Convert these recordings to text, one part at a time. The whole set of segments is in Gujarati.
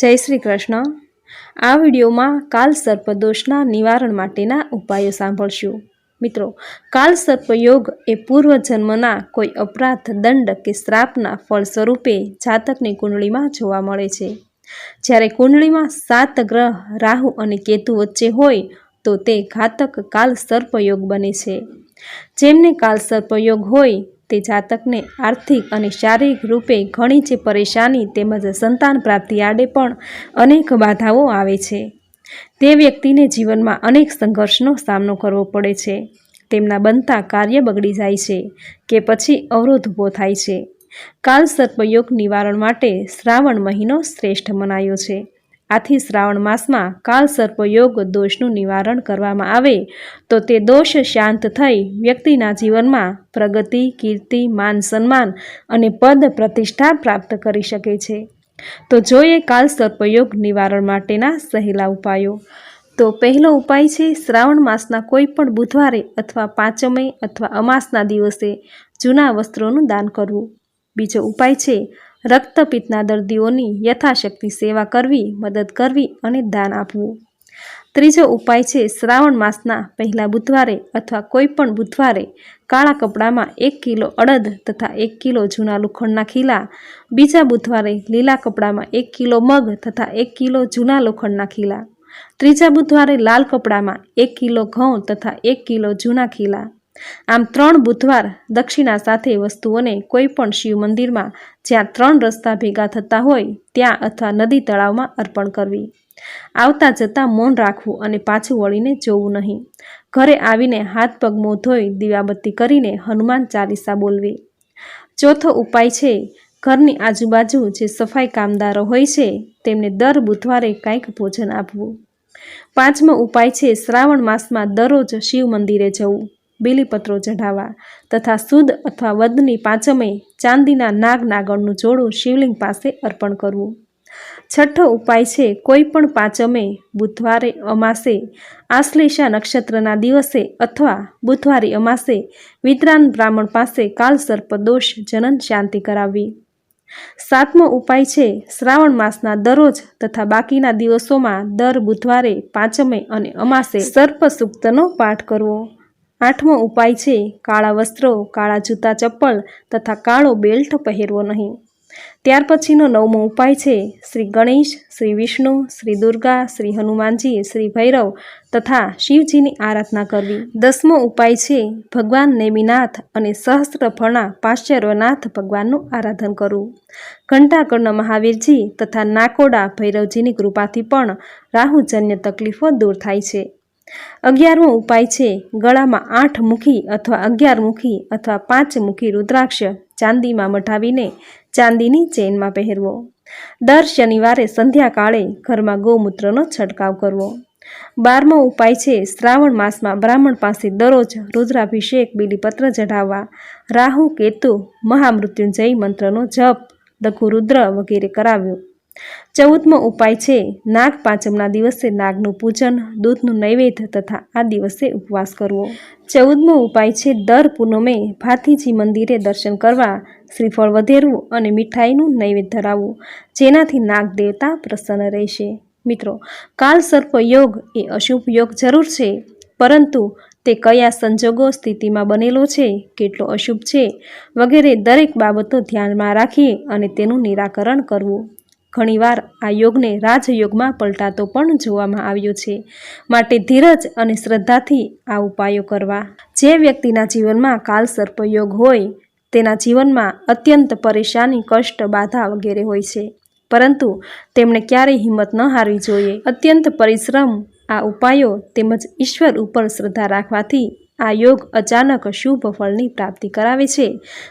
જય શ્રી કૃષ્ણ. આ વિડીયોમાં કાલ સર્પદોષના નિવારણ માટેના ઉપાયો સાંભળશું. મિત્રો, કાલ સર્પયોગ એ પૂર્વજન્મના કોઈ અપરાધ, દંડ કે શ્રાપના ફળ સ્વરૂપે જાતકની કુંડળીમાં જોવા મળે છે. જ્યારે કુંડળીમાં સાત ગ્રહ, રાહુ અને કેતુ વચ્ચે હોય, તો તે ઘાતક કાલ સર્પયોગ બને છે. જેમને કાલ સર્પયોગ હોય તે જાતકને આર્થિક અને શારીરિક રૂપે ઘણી જ પરેશાની તેમજ સંતાન પ્રાપ્તિ આડે પણ અનેક બાધાઓ આવે છે. તે વ્યક્તિને જીવનમાં અનેક સંઘર્ષનો સામનો કરવો પડે છે. તેમના બનતા કાર્ય બગડી જાય છે કે પછી અવરોધ ઊભો થાય છે. કાલ સર્પયોગ નિવારણ માટે શ્રાવણ મહિનો શ્રેષ્ઠ મનાયો છે. આથી શ્રાવણ માસમાં કાલ સર્પયોગ દોષનું નિવારણ કરવામાં આવે, તો તે દોષ શાંત થઈ વ્યક્તિના જીવનમાં પ્રગતિ, કીર્તિ, માન સન્માન અને પદ પ્રતિષ્ઠા પ્રાપ્ત કરી શકે છે. તો જોઈએ કાલ સર્પયોગ નિવારણ માટેના સહેલા ઉપાયો. તો પહેલો ઉપાય છે, શ્રાવણ માસના કોઈ પણ બુધવારે અથવા પાંચમે અથવા અમાસના દિવસે જૂના વસ્ત્રોનું દાન કરવું. બીજો ઉપાય છે રક્તપિત્તના દર્દીઓની યથાશક્તિ સેવા કરવી, મદદ કરવી અને દાન આપવું. ત્રીજો ઉપાય છે શ્રાવણ માસના પહેલા બુધવારે અથવા કોઈ પણ બુધવારે કાળા કપડામાં એક કિલો અડદ તથા એક કિલો જૂના લોખંડના ખીલા, બીજા બુધવારે લીલા કપડામાં એક કિલો મગ તથા એક કિલો જૂના લોખંડના ખીલા, ત્રીજા બુધવારે લાલ કપડામાં એક કિલો ઘઉં તથા એક કિલો જૂના ખીલા. આમ ત્રણ બુધવાર દક્ષિણા સાથે વસ્તુઓને કોઈ પણ શિવ મંદિરમાં જ્યાં ત્રણ રસ્તા ભેગા થતા હોય, ત્યાં અથવા નદી તળાવમાં અર્પણ કરવી. આવતા જતાં મૌન રાખવું અને પાછું વળીને જોવું નહીં. ઘરે આવીને હાથ પગ મોં ધોઈ દીવાબત્તી કરીને હનુમાન ચાલીસા બોલવી. ચોથો ઉપાય છે, ઘરની આજુબાજુ જે સફાઈ કામદારો હોય છે, તેમને દર બુધવારે કંઈક ભોજન આપવું. પાંચમો ઉપાય છે, શ્રાવણ માસમાં દરરોજ શિવ મંદિરે જવું. બીલીપત્રો ચઢાવવા તથા સુદ અથવા વદની પાંચમે ચાંદીના નાગ નાગણનું જોડું શિવલિંગ પાસે અર્પણ કરવું. છઠ્ઠો ઉપાય છે કોઈ પણ પાંચમે બુધવારે અમાસે, આશ્લેષા નક્ષત્રના દિવસે અથવા બુધવારે અમાસે વિદ્રાન બ્રાહ્મણ પાસે કાલ સર્પદોષ જનન શાંતિ કરાવવી. સાતમો ઉપાય છે, શ્રાવણ માસના દરરોજ તથા બાકીના દિવસોમાં દર બુધવારે પાંચમે અને અમાસે સર્પ સૂક્તનો પાઠ કરવો. આઠમો ઉપાય છે કાળા વસ્ત્રો, કાળા જૂતા ચપ્પલ તથા કાળો બેલ્ટ પહેરવો નહીં. ત્યાર પછીનો નવમો ઉપાય છે શ્રી ગણેશ, શ્રી વિષ્ણુ, શ્રી દુર્ગા, શ્રી હનુમાનજી, શ્રી ભૈરવ તથા શિવજીની આરાધના કરવી. દસમો ઉપાય છે ભગવાન નેમિનાથ અને સહસ્ત્રફળના પાશ્ચર્વનાથ ભગવાનનું આરાધન કરવું. ઘંટાકર્ણ મહાવીરજી તથા નાકોડા ભૈરવજીની કૃપાથી પણ રાહુજન્ય તકલીફો દૂર થાય છે. અગિયારમો ઉપાય છે ગળામાં આઠ મુખી અથવા અગિયાર મુખી અથવા પાંચ મુખી રુદ્રાક્ષ ચાંદીમાં મઢાવીને ચાંદીની ચેનમાં પહેરવો. દર શનિવારે સંધ્યાકાળે ઘરમાં ગૌમૂત્રનો છંટકાવ કરવો. બારમો ઉપાય છે શ્રાવણ માસમાં બ્રાહ્મણ પાસે દરરોજ રુદ્રાભિષેક, બીલીપત્ર ચઢાવવા. રાહુ, કેતુ, મહામૃત્યુંજય મંત્રનો જપ લઘુ રુદ્ર વગેરે કરાવ્યો. ચૌદમો ઉપાય છે, નાગ પાંચમના દિવસે નાગનું પૂજન, દૂધનું નૈવેદ્ય તથા આ દિવસે ઉપવાસ કરવો. ચૌદમો ઉપાય છે, દર પૂનમે ભાથીજી મંદિરે દર્શન કરવા શ્રીફળ વધેરવું અને મીઠાઈનું નૈવેદ્ય ધરાવવું, જેનાથી નાગ દેવતા પ્રસન્ન રહેશે. મિત્રો, કાલ સર્પ યોગ એ અશુભ યોગ જરૂર છે, પરંતુ તે કયા સંજોગો સ્થિતિમાં બનેલો છે, કેટલો અશુભ છે, વગેરે દરેક બાબતો ધ્યાનમાં રાખી અને તેનું નિરાકરણ કરવું. ઘણીવાર આ યોગને રાજયોગમાં પલટાતો પણ જોવામાં આવ્યો છે. માટે ધીરજ અને શ્રદ્ધાથી આ ઉપાયો કરવા. જે વ્યક્તિના જીવનમાં કાલ સર્પયોગ હોય, તેના જીવનમાં અત્યંત પરેશાની, કષ્ટ, બાધા વગેરે હોય છે. પરંતુ તેમણે ક્યારેય હિંમત ન હારવી જોઈએ. અત્યંત પરિશ્રમ આ ઉપાયો તેમજ ઈશ્વર ઉપર શ્રદ્ધા રાખવાથી આ યોગ અચાનક શુભ ફળની પ્રાપ્તિ કરાવે છે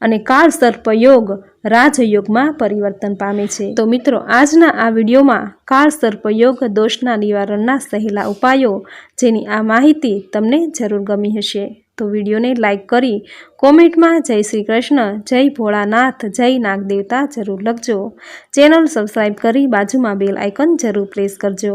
અને કાળ સર્પયોગ રાજયોગમાં પરિવર્તન પામે છે. તો મિત્રો, આજના આ વિડીયોમાં કાળ સર્પયોગ દોષના નિવારણના સહેલા ઉપાયો જેની આ માહિતી તમને જરૂર ગમી હશે. તો વિડીયોને લાઇક કરી કોમેન્ટમાં જય શ્રી કૃષ્ણ, જય ભોળાનાથ, જય નાગદેવતા જરૂર લખજો. ચેનલ સબસ્ક્રાઈબ કરી બાજુમાં બેલ આઇકન જરૂર પ્રેસ કરજો.